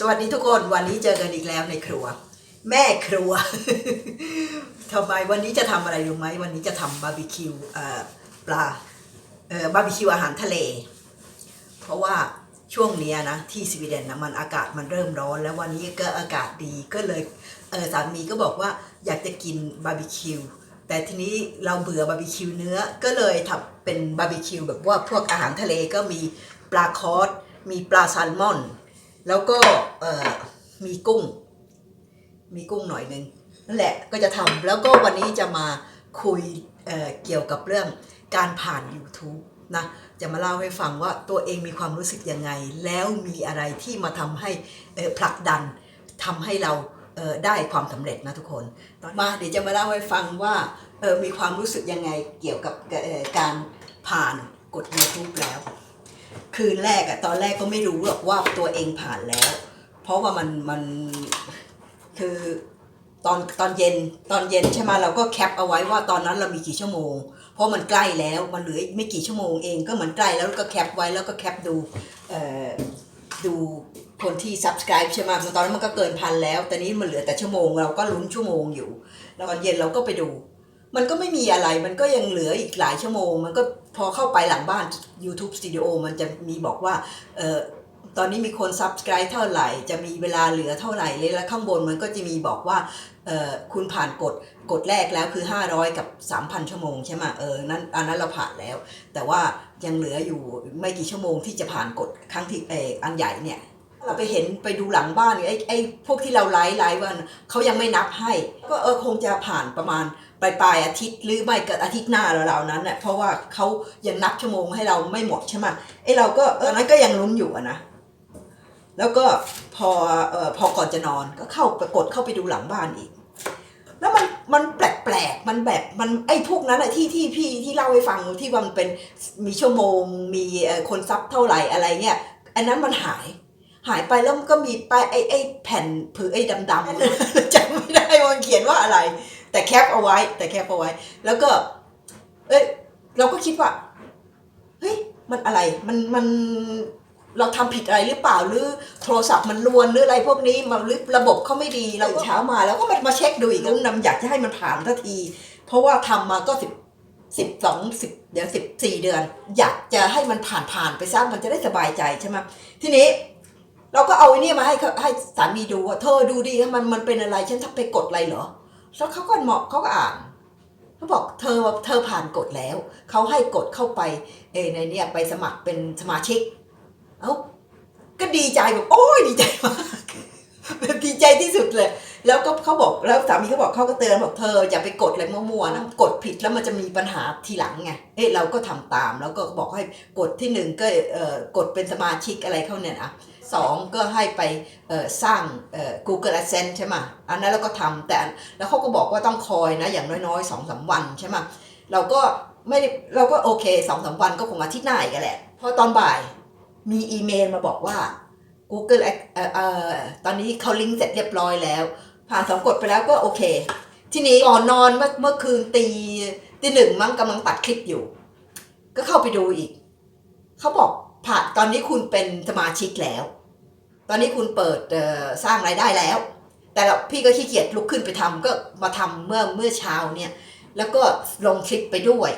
สวัสดีทุกคนวันนี้เจอกันอีกแล้วในครัว แม่ครัวทำไมวันนี้จะทำอะไรรู้ไหมวันนี้จะทำบาร์บีคิวปลาบาร์บีคิวอาหารทะเล เพราะว่าช่วงนี้นะที่สวีเดนนะมันอากาศมันเริ่มร้อน แล้ววันนี้ก็อากาศดีก็เลยเออสามีก็บอกว่าอยากจะกินบาร์บีคิวแต่ทีนี้เราเบื่อบาร์บีคิวเนื้อก็เลยทำเป็นบาร์บีคิวแบบว่าพวกอาหารทะเลก็มีปลาคอสมีปลาแซลมอน แล้วก็เออมีกุ้ง มีกุ้งหน่อยหนึ่งนั่นแหละก็จะทำแล้วก็วันนี้จะมาคุยเออเกี่ยวกับเรื่องการผ่าน YouTube นะจะมาเล่าให้ฟังว่าตัวเองมีความรู้สึกยังไง แล้วมีอะไรที่มาทำให้ผลักดันทำให้เราเออได้ความสำเร็จนะทุกคน มาเดี๋ยวจะมาเล่าให้ฟังว่าเออมีความรู้สึกยังไงเกี่ยวกับการผ่านกด YouTube แล้ว คืนแรกอะตอนแรกก็ไม่รู้หรอกว่าตัวเองผ่านแล้ว เพราะว่ามันมันคือตอนตอนเย็นตอนเย็นใช่ไหมเราก็แคปเอาไว้ว่าตอนนั้นเรามีกี่ชั่วโมง เพราะมันใกล้แล้วมันเหลืออีกไม่กี่ชั่วโมงเองก็เหมือนใกล้แล้วก็แคปไว้แล้วก็แคปดูเอ่อดูคนที่ subscribe ใช่ไหมตอนนั้นมันก็เกินพันแล้ว แต่นี้มันเหลือแต่ชั่วโมงเราก็ลุ้นชั่วโมงอยู่ แล้วตอนเย็นเราก็ไปดู มันก็ไม่มีอะไรมันก็ยังเหลืออีกหลายชั่วโมง มันก็พอเข้าไปหลังบ้าน YouTube Studio มันจะมีบอกว่าเออตอนนี้มีคน subscribe เท่าไหร่ จะมีเวลาเหลือเท่าไหร่เลยแล้วข้างบนมันก็จะมีบอกว่าเออคุณผ่านกฎกฎแรกแล้วคือ 500 กับ 3,000 ชั่วโมงใช่ไหมเออนั้นอันนั้นเราผ่านแล้ว แต่ว่ายังเหลืออยู่ไม่กี่ชั่วโมงที่จะผ่านกฎครั้งที่เอออันใหญ่เนี่ย เราไปเห็นไปดูหลังบ้านไอ้ไอ้พวกที่เราไลฟ์ไลฟ์วันเขายังไม่นับให้ ก็เออคงจะผ่านประมาณปลายปลายอาทิตย์หรือไม่ก็อาทิตย์หน้าเราๆนั้นเน่ะเพราะว่าเขายังนับชั่วโมงให้เราไม่หมดใช่ไหมไอ้เราก็เออนั้นก็ยังลุ้นอยู่นะ แล้วก็พอเอ่อพอก่อนจะนอนก็เข้าไปกดเข้าไปดูหลังบ้านอีก แล้วมันมันแปลกๆมันแบบมันไอ้พวกนั้นอะที่ที่พี่ที่เล่าให้ฟังที่ว่ามันเป็นมีชั่วโมงมีคนซับเท่าไหร่อะไรเงี้ยอันนั้นมันหาย หายไปแล้วมันก็มีป้ายไอ้ไอ้แผ่นผือไอ้ดำๆจำไม่ได้ว่ามันเขียนว่าอะไร แต่แคปเอาไว้ แต่แคปเอาไว้ แล้วก็ เอ้ยเราก็คิดว่าเฮ้ยมันอะไรมันมันเราทำผิดอะไรหรือเปล่าหรือโทรศัพท์มันลวนหรืออะไรพวกนี้มันหรือระบบเขาไม่ดีเราเช้ามาแล้วก็มามาเช็คดูอีกแล้วนำอยากจะให้มันผ่านทันที เพราะว่าทำมาก็สิบสิบสองสิบเดี๋ยวสิบสี่เดือน อยากจะให้มันผ่านผ่านไปซะมันจะได้สบายใจใช่ไหมทีนี้ เราก็เอาไอ้นี่มาให้ให้สามีดูว่าเธอดูดิมันมันเป็นอะไรฉันทับไปกดอะไรเหรอแล้วเขาก็เหมาะเขาก็อ่านเขาบอกเธอเธอผ่านกดแล้วเขาให้กดเข้าไปเอในเนี่ยไปสมัครเป็นสมาชิก เอ้าก็ดีใจแบบโอ้ยดีใจมากแบบดีใจที่สุดเลย แล้วก็เขาบอกแล้วสามีเขาบอกเขาก็เตือนบอกเธออย่าไปกดอะไรมั่วๆนะกดผิดแล้วมันจะมีปัญหาทีหลังไงเอ้เราก็ทำตามแล้วก็บอกให้กดที่หนึ่งก็เอ่อกดเป็นสมาชิกอะไรเขาเนี่ยนะ สองก็ให้ไปสร้าง Google Adsense ใช่ไหมอันนั้นเราก็ทำแต่แล้วเขาก็บอกว่าต้องคอยนะ อย่างน้อยๆสองสามวันใช่ไหมเราก็ไม่ได้เราก็โอเคสองสามวันก็คงอาทิตย์หน้าอีกแหละ พอตอนบ่ายมีอีเมลมาบอกว่า Google เอ่อเอ่อตอนนี้เขาลิงก์เสร็จเรียบร้อยแล้ว ผ่านสองกดไปแล้วก็โอเค ทีนี้ก่อนนอนเมื่อเมื่อคืนตีตีหนึ่งมั้งกำลังตัดคลิปอยู่ ก็เข้าไปดูอีก เขาบอกผ่านตอนนี้คุณเป็นสมาชิกแล้ว ตอนนี้คุณเปิดสร้างรายได้แล้ว แต่เราพี่ก็ขี้เกียจลุกขึ้นไปทำก็มาทำเมื่อเมื่อเช้าเนี่ย แล้วก็ลงคลิปไปด้วย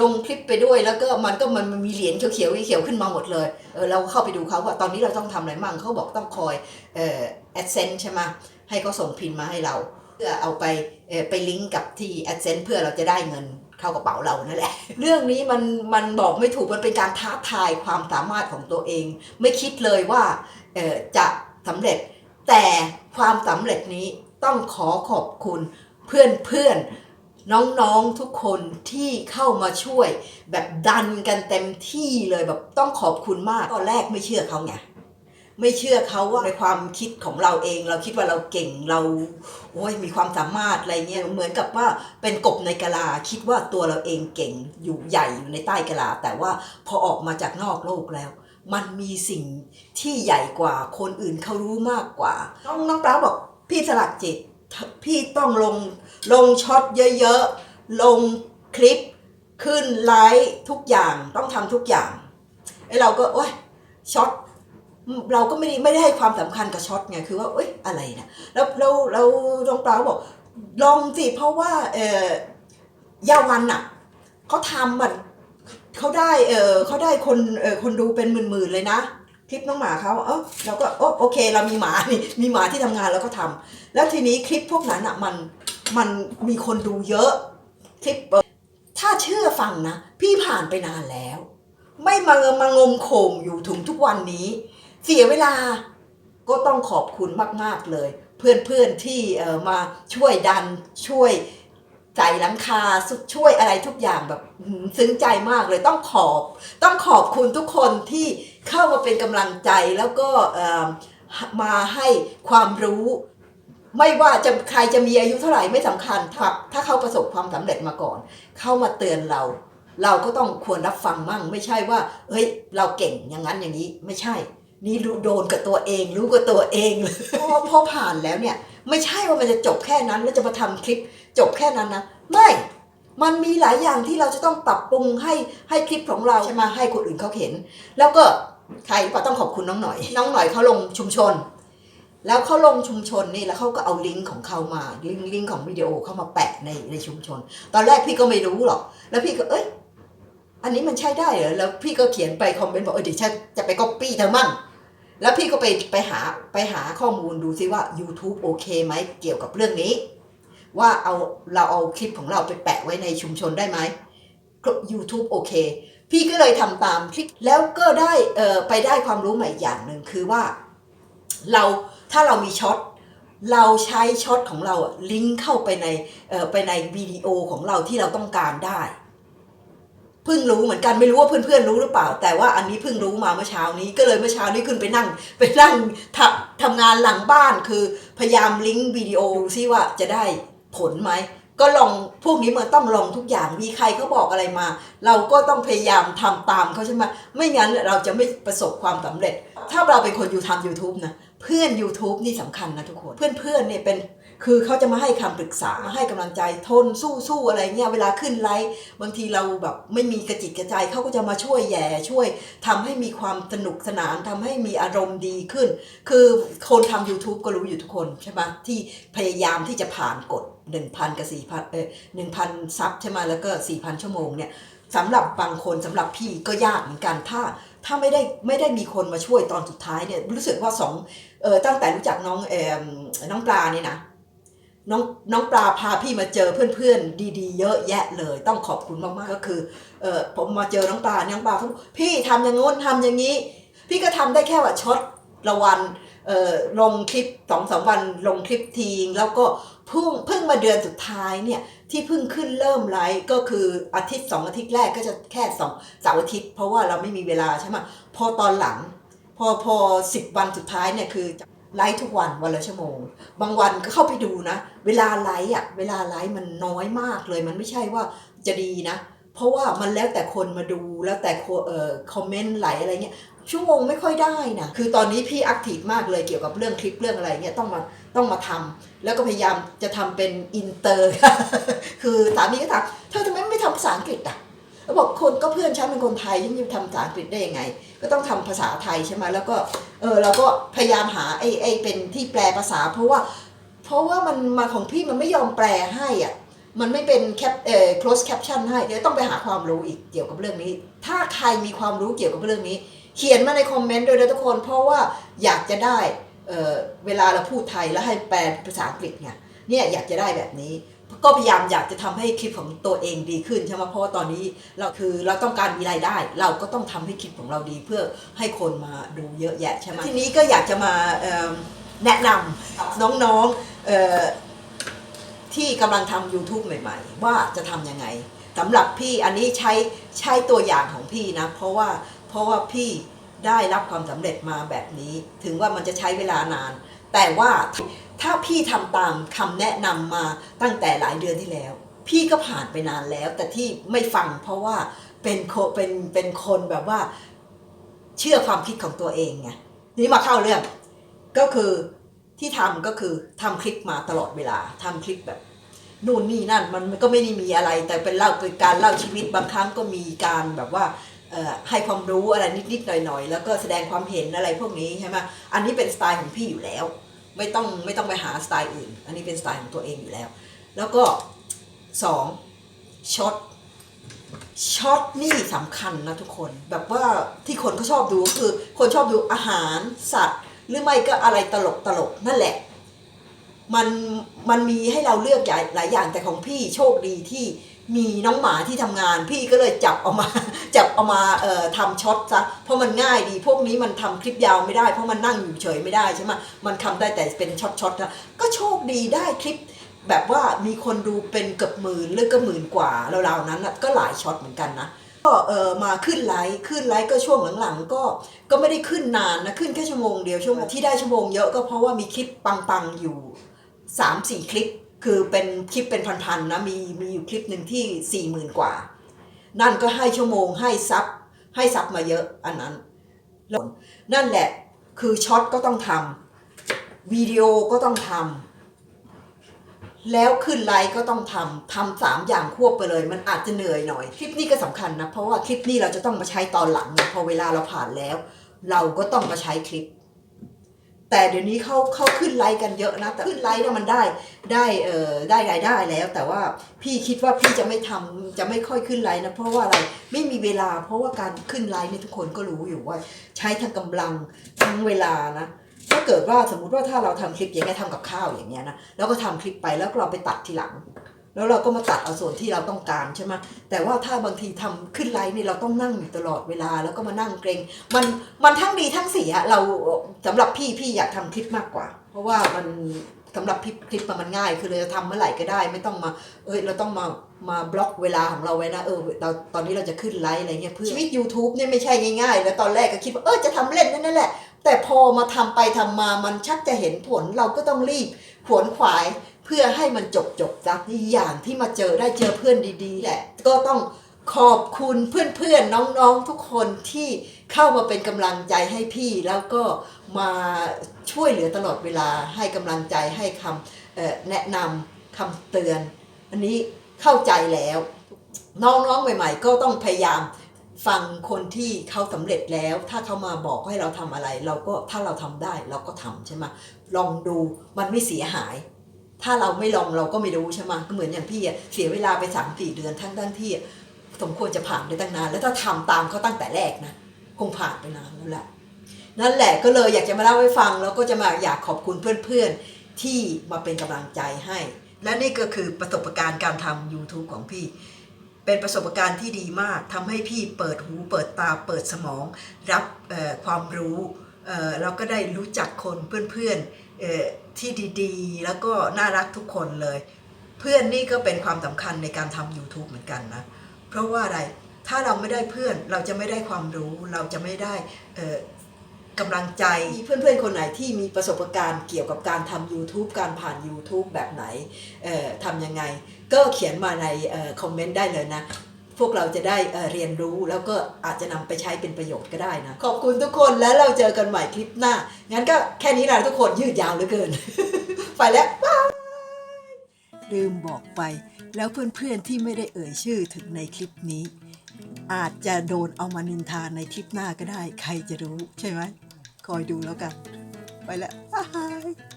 ลงคลิปไปด้วยแล้วก็มันก็มันมีเหรียญเขียวๆเขียวขึ้นมาหมดเลยเออเราเข้าไปดูเขาว่าตอนนี้เราต้องทำอะไรมั่งเขาบอกต้องคอยเอ่อ AdSense ใช่ไหมให้เขาส่งพินมาให้เรา เพื่อเอาไปไปลิงก์กับที่ AdSense เพื่อเราจะได้เงินเข้ากระเป๋าเรานั่นแหละ เรื่องนี้มันมันบอกไม่ถูกมันเป็นการท้าทายความสามารถของตัวเอง ไม่คิดเลยว่า จะสำเร็จ แต่ความสำเร็จนี้ต้องขอขอบคุณเพื่อนเพื่อนน้องๆทุกคนที่เข้ามาช่วย แบบดันกันเต็มที่เลยแบบต้องขอบคุณมากตอนแรกไม่เชื่อเขาไงไม่เชื่อเขาว่าในความคิดของเราเอง เราคิดว่าเราเก่งเราโอ้ยมีความสามารถอะไรเงี้ยเหมือนกับว่าเป็นกบในกะลาคิดว่าตัวเราเองเก่งอยู่ใหญ่อยู่ในใต้กะลาแต่ว่าพอออกมาจากนอกโลกแล้ว มันมีสิ่งที่ใหญ่กว่า คนอื่นเขารู้มากกว่า น้องน้องปลาบอกพี่สลักจิต พี่ต้องลงลงช็อตเยอะๆ ลงคลิปขึ้นไลฟ์ทุกอย่างต้องทำทุกอย่างไอ้เราก็โอ้ยช็อตเราก็ไม่ได้ไม่ได้ให้ความสำคัญกับช็อตไงคือว่าเอ้ยอะไรนะแล้วแล้วแล้วน้องปลาก็บอกลองสิเพราะว่าเออยาวันอะเขาทำมัน เขาได้เออเขาได้คนเออคนดูเป็นหมื่นๆเลยนะคลิปน้องหมาเขาเออเราก็โอโอเค เรามีหมานี่มีหมาที่ทำงานเราก็ทำแล้วทีนี้คลิปพวกนั้นอะมันมันมีคนดูเยอะคลิปถ้าเชื่อฟังนะ พี่ผ่านไปนานแล้ว ไม่มามางมโขมอยู่ถึงทุกวันนี้ เสียเวลาก็ต้องขอบคุณมาก ๆ เลย เพื่อนๆที่เออมาช่วยดันช่วย ใส่หลังคาสุดช่วยอะไรทุกอย่างแบบซึ้งใจมากเลยต้องขอบต้องขอบคุณทุกคนที่เข้ามาเป็นกำลังใจแล้วก็มาให้ความรู้ ไม่ว่าจะใครจะมีอายุเท่าไหร่ไม่สำคัญถ้าถ้าเขาประสบความสำเร็จมาก่อน เข้ามาเตือนเรา เราก็ต้องควรรับฟังมั่ง ไม่ใช่ว่าเฮ้ยเราเก่งอย่างนั้นอย่างนี้ไม่ใช่ นี่รู้โดนกับตัวเอง รู้กับตัวเองเลยพอพอผ่านแล้วเนี่ย ไม่ใช่ว่ามันจะจบแค่นั้นแล้วจะมาทำคลิปจบแค่นั้นนะไม่มันมีหลายอย่างที่เราจะต้องปรับปรุงให้ให้คลิปของเราใช่ไหมให้คนอื่นเขาเห็น แล้วก็ใครก็ต้องขอบคุณน้องหน่อย น้องหน่อยเขาลงชุมชน แล้วเขาลงชุมชนนี่แล้วเขาก็เอาลิงก์ของเขามาลิงก์ลิงก์ของวิดีโอเข้ามาแปะในในชุมชน ตอนแรกพี่ก็ไม่รู้หรอก แล้วพี่ก็เอ้ย อันนี้มันใช่ได้เหรอแล้วพี่ก็เขียนไปคอมเมนต์บอกเออเดี๋ยวฉันจะไปก๊อปปี้เธอมั่งแล้วพี่ก็ไปไปหาไปหาข้อมูลดูซิว่า YouTube โอเคไหมเกี่ยวกับเรื่องนี้ ว่าเอาเราเอาคลิปของเราไปแปะไว้ในชุมชนได้ไหม YouTube โอเค พี่ก็เลยทำตามคลิปแล้วก็ได้เออไปได้ความรู้ใหม่อย่างหนึ่งคือว่า เราถ้าเรามีช็อตเราใช้ช็อตของเราลิงก์เข้าไปในไปในวิดีโอของเราที่เราต้องการได้ เพิ่งรู้เหมือนกันไม่รู้ว่าเพื่อนๆรู้หรือเปล่า แต่ว่าอันนี้เพิ่งรู้มาเมื่อเช้านี้ก็เลยเมื่อเช้านี้ขึ้นไปนั่ง ไปนั่งทำทำงานหลังบ้านคือพยายามลิงก์วิดีโอดูซิว่าจะได้ผลไหมก็ลองพวกนี้มันต้องลองทุกอย่างมีใครเขาบอกอะไรมา เราก็ต้องพยายามทำตามเขาใช่ไหมไม่งั้นเราจะไม่ประสบความสำเร็จ ถ้าเราเป็นคนอยู่ทำ YouTube นะเพื่อน YouTube นี่สำคัญนะทุกคน เพื่อนๆเนี่ยเป็น คือเขาจะมาให้คำปรึกษามาให้กำลังใจทนสู้สู้อะไรเงี้ยเวลาขึ้นไลฟ์บางทีเราแบบไม่มีกระจิตกระใจเขาก็จะมาช่วยแย่ช่วยทำให้มีความสนุกสนานทำให้มีอารมณ์ดีขึ้น คือคนทำ YouTube ก็รู้อยู่ทุกคนใช่ไหมที่พยายามที่จะผ่านกฎ1,000กับ4,000เออ1,000ซับใช่ไหมแล้วก็ 4,000 ชั่วโมงเนี่ยสำหรับบางคนสำหรับพี่ก็ยากเหมือนกันถ้าถ้าไม่ได้ไม่ได้มีคนมาช่วยตอนสุดท้ายเนี่ยรู้สึกว่าสองเออตั้งแต่รู้จักน้องเออน้องปลาเนี่ยนะ น้องน้องปลาพาพี่มาเจอเพื่อนๆ ดีๆ เยอะแยะเลย ต้องขอบคุณมากๆก็คือเออผมมาเจอน้องปลาน้องปลาเขาพี่ทำอย่างงู้นทำอย่างนี้ พี่ก็ทำได้แค่ว่าช็อตละวันเออลงคลิปสองสามวันลงคลิปทีงแล้วก็เพิ่งเพิ่งมาเดือนสุดท้ายเนี่ยที่เพิ่งขึ้นเริ่มไลฟ์ก็คืออาทิตย์สองอาทิตย์แรกก็จะแค่สองเสาร์อาทิตย์เพราะว่าเราไม่มีเวลาใช่ไหมพอตอนหลัง พอพอสิบวันสุดท้ายเนี่ยคือ ไลฟ์ทุกวันวันละชั่วโมง บางวันก็เข้าไปดูนะ เวลาไลฟ์อะเวลาไลฟ์มันน้อยมากเลย มันไม่ใช่ว่าจะดีนะ เพราะว่ามันแล้วแต่คนมาดูแล้วแต่คเอ่อคอมเมนต์ไหลอะไรเงี้ยชั่วโมงไม่ค่อยได้นะคือตอนนี้พี่แอคทีฟมากเลยเกี่ยวกับเรื่องคลิปเรื่องอะไรเงี้ยต้องมาต้องมาทำแล้วก็พยายามจะทำเป็นอินเตอร์คือสามีก็ถามเธอทำไมไม่ทำภาษาอังกฤษอะ แล้วบอกคนก็เพื่อนฉันเป็นคนไทยฉันจะทำภาษาอังกฤษได้ยังไง ก็ต้องทำภาษาไทยใช่ไหมแล้วก็เออเราก็พยายามหาไอ้ไอ้เป็นที่แปลภาษา เพราะว่า เพราะว่ามันมาของพี่มันไม่ยอมแปลให้อะมันไม่เป็นแคปเอ่อ close caption ให้เดี๋ยวต้องไปหาความรู้อีกเกี่ยวกับเรื่องนี้ ถ้าใครมีความรู้เกี่ยวกับเรื่องนี้ เขียนมาในคอมเมนต์ด้วยนะทุกคน เพราะว่าอยากจะได้เออเวลาเราพูดไทยแล้วให้แปลภาษาอังกฤษเนี่ย เนี่ยอยากจะได้แบบนี้ ก็พยายามอยากจะทำให้คลิปของตัวเองดีขึ้นใช่ไหมเพราะว่าตอนนี้เราคือเราต้องการมีรายได้ เราก็ต้องทำให้คลิปของเราดีเพื่อให้คนมาดูเยอะแยะใช่ไหมทีนี้ก็อยากจะมาแนะนำน้องๆที่กำลังทำ YouTube ใหม่ ๆ ว่าจะทำยังไงสำหรับพี่อันนี้ใช้ใช้ตัวอย่างของพี่นะ เพราะว่าเพราะว่าพี่ได้รับความสำเร็จมาแบบนี้ ถึงว่ามันจะใช้เวลานาน แต่ว่า ถ้าพี่ทำตามคำแนะนำมาตั้งแต่หลายเดือนที่แล้ว พี่ก็ผ่านไปนานแล้ว แต่ที่ไม่ฟังเพราะว่าเป็นโคเป็นเป็นคนแบบว่า เชื่อความคิดของตัวเองไงทีนี้มาเข้าเรื่องก็คือที่ทำก็คือทำคลิปมาตลอดเวลาทำคลิปแบบนู่นนี่นั่นมันก็ไม่ได้มีอะไร แต่เป็นเล่าเป็นการเล่าชีวิตบางครั้งก็มีการแบบว่าให้ความรู้อะไรนิดๆหน่อยๆ แล้วก็แสดงความเห็นอะไรพวกนี้ใช่ไหมอันนี้เป็นสไตล์ของพี่อยู่แล้ว ไม่ต้องไม่ต้องไปหาสไตล์อื่น อันนี้เป็นสไตล์ของตัวเองอยู่แล้ว แล้วก็สองช็อตช็อตนี่สำคัญนะทุกคน แบบว่าที่คนเขาชอบดูก็คือ คนชอบดูอาหารสัตว์ หรือไม่ก็อะไรตลกตลกนั่นแหละ มันมันมีให้เราเลือกหลายหลายอย่างแต่ของพี่โชคดีที่ มีน้องหมาที่ทำงาน พี่ก็เลยจับเอามาจับเอามาเอ่อทำช็อตซะเพราะมันง่ายดี พวกนี้มันทำคลิปยาวไม่ได้ เพราะมันนั่งอยู่เฉยไม่ได้ใช่ไหมมันทำได้แต่เป็นช็อตช็อตนะก็โชคดีได้คลิป แบบว่ามีคนดูเป็นเกือบหมื่นหรือก็หมื่นกว่าราวๆนั้นก็หลายช็อตเหมือนกันนะก็เออมาขึ้นไลฟ์ขึ้นไลฟ์ก็ช่วงหลังๆ ก็ก็ไม่ได้ขึ้นนานนะขึ้นแค่ชั่วโมงเดียวช่วงที่ได้ชั่วโมงเยอะก็เพราะว่ามีคลิปปังๆอยู่สามสี่คลิป คือเป็นคลิปเป็นพันๆนะมีมีอยู่คลิปหนึ่งที่สี่หมื่นกว่า นั่นก็ให้ชั่วโมงให้ซับให้ซับมาเยอะอันนั้นแล้วนั่นแหละคือช็อตก็ต้องทำวิดีโอก็ต้องทำแล้วขึ้นไลฟ์ก็ต้องทำทำสามอย่างควบไปเลย มันอาจจะเหนื่อยหน่อย คลิปนี้ก็สำคัญนะ เพราะว่าคลิปนี้เราจะต้องมาใช้ตอนหลังนะพอเวลาเราผ่านแล้ว เราก็ต้องมาใช้คลิป แต่เดี๋ยวนี้เขาเขาขึ้นไลฟ์กันเยอะนะแต่ขึ้นไลฟ์เนี่ยมันได้ได้เอ่อได้รายได้แล้ว แต่ว่าพี่คิดว่าพี่จะไม่ทำจะไม่ค่อยขึ้นไลฟ์นะเพราะว่าอะไรไม่มีเวลา เพราะว่าการขึ้นไลฟ์เนี่ยทุกคนก็รู้อยู่ว่า ใช้ทั้งกำลังทั้งเวลานะถ้าเกิดว่าสมมุติว่าถ้าเราทำคลิปอย่างเงี้ยทำกับข้าวอย่างเงี้ยนะแล้วก็ทำคลิปไปแล้วก็เราไปตัดทีหลัง แล้วเราก็มาตัดเอาส่วนที่เราต้องการใช่ไหมแต่ว่าถ้าบางทีทำขึ้นไลฟ์นี่เราต้องนั่งอยู่ตลอดเวลาแล้วก็มานั่งเกรง มันมันทั้งดีทั้งเสียเราสำหรับพี่พี่อยากทำคลิปมากกว่า เพราะว่ามันสำหรับคลิปคลิปมันง่าย คือเราจะทำเมื่อไหร่ก็ได้ ไม่ต้องมา เอ้ยเราต้องมามาบล็อกเวลาของเราไว้นะเออเราตอนนี้เราจะขึ้นไลฟ์อะไรเงี้ยเพื่อชีวิต YouTube เนี่ยไม่ใช่ง่ายๆ แล้วตอนแรกก็คิดว่าเออจะทำเล่นนั่นแหละ แต่พอมาทำไปทำมามันชักจะเห็นผลเราก็ต้องรีบขวนขวาย เพื่อให้มันจบจบซะอีกอย่างที่มาเจอได้เจอเพื่อนดีๆแหละ ก็ต้องขอบคุณเพื่อนๆน้องๆทุกคนที่เข้ามาเป็นกำลังใจให้พี่แล้วก็มาช่วยเหลือตลอดเวลาให้กำลังใจให้คำแนะนำคำเตือน อันนี้เข้าใจแล้ว น้องๆใหม่ ๆ ก็ต้องพยายามฟังคนที่เขาสำเร็จแล้ว ถ้าเขามาบอกให้เราทำอะไร เราก็ถ้าเราทำได้เราก็ทำใช่ไหมลองดูมันไม่เสียหาย ถ้าเราไม่ลองเราก็ไม่รู้ใช่ไหมก็เหมือนอย่างพี่อะเสียเวลาไปสามสี่เดือนทั้งทั้งที่สมควรจะผ่านได้ตั้งนาน แล้วถ้าทำตามเขาตั้งแต่แรกนะคงผ่านไปนานแล้วแหละนั่นแหละก็เลยอยากจะมาเล่าให้ฟัง แล้วก็จะมาอยากขอบคุณเพื่อนๆที่มาเป็นกำลังใจให้ และนี่ก็คือประสบการณ์การทำ YouTube ของพี่ เป็นประสบการณ์ที่ดีมากทำให้พี่เปิดหูเปิดตาเปิดสมอง รับความรู้เราก็ได้รู้จักคนเพื่อนๆ ที่ดีๆ แล้วก็น่ารักทุกคนเลย เพื่อนนี่ก็เป็นความสำคัญในการทำ YouTube เหมือนกันนะ เพราะว่าอะไรถ้าเราไม่ได้เพื่อนเราจะไม่ได้ความรู้ เราจะไม่ได้กำลังใจมีเพื่อนๆ คนไหนที่มีประสบการณ์เกี่ยวกับการทำ YouTube การผ่าน YouTube แบบไหนทำยังไง ก็เขียนมาในคอมเมนต์ได้เลยนะ พวกเราจะได้เเรียนรู้แล้วก็อาจจะนำไปใช้เป็นประโยชน์ก็ได้นะ ขอบคุณทุกคนแล้วเราเจอกันใหม่คลิปหน้า งั้นก็แค่นี้ละทุกคนยืดยาวเหลือเกิน ไปแล้วบายลืมบอกไป แล้วเพื่อนๆที่ไม่ได้เอ่ยชื่อถึงในคลิปนี้ อาจจะโดนเอามานินทาในคลิปหน้าก็ได้ ใครจะรู้ใช่ไหมคอยดูแล้วกัน ไปแล้วบาย